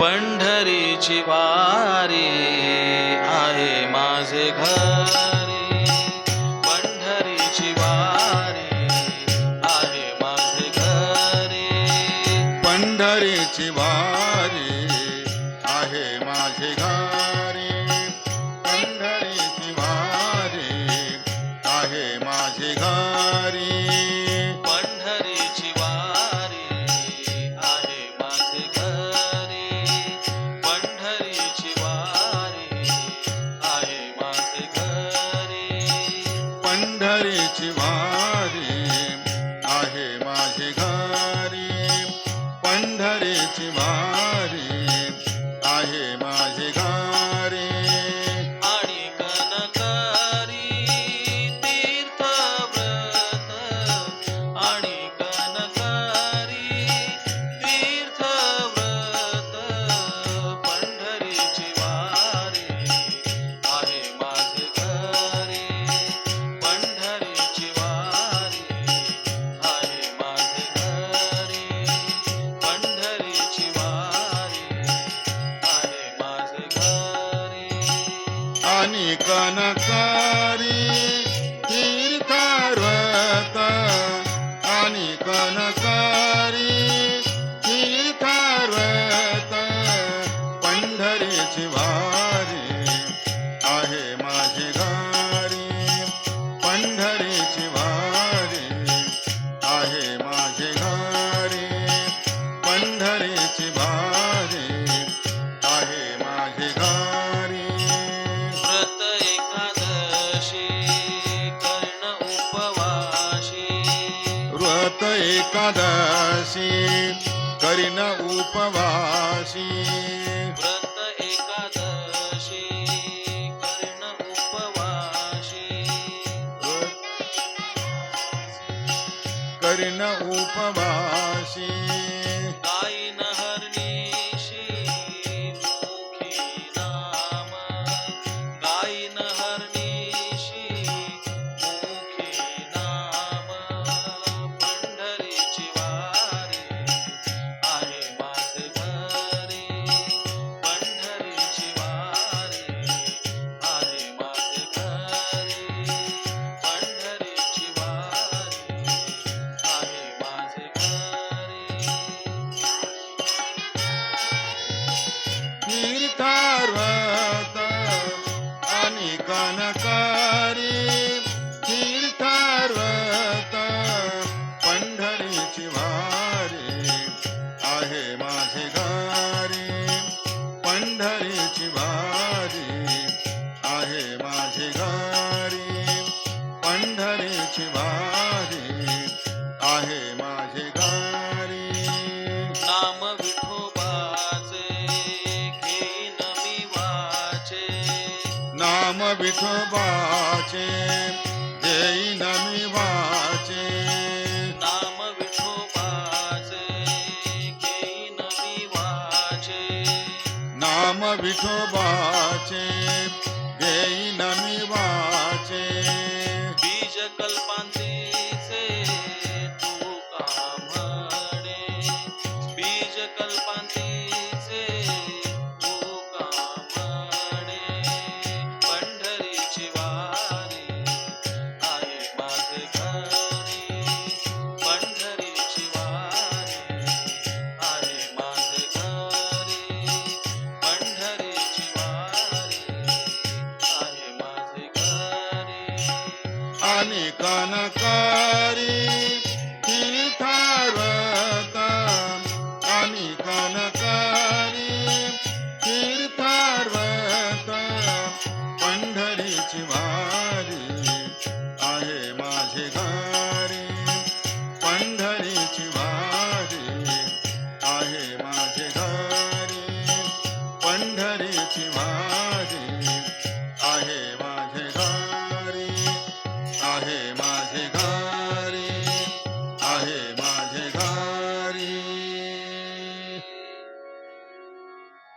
पंढरीची वारी आहे माझे घर. पंढरीची वारी आहे माझे घर. पंढरीची वारी ढरेची मा ಕಾನಿ ಕನಕಾರಿ व्रत एकादशी करीन उपवासी. व्रत एकादशी करीन उपवासी. करीन उपवासी. নাম বিঠোবাচে যেই নামি বাচে নাম বিঠোবাচে যেই নামি বাচে নাম বিঠোবাচে हे मा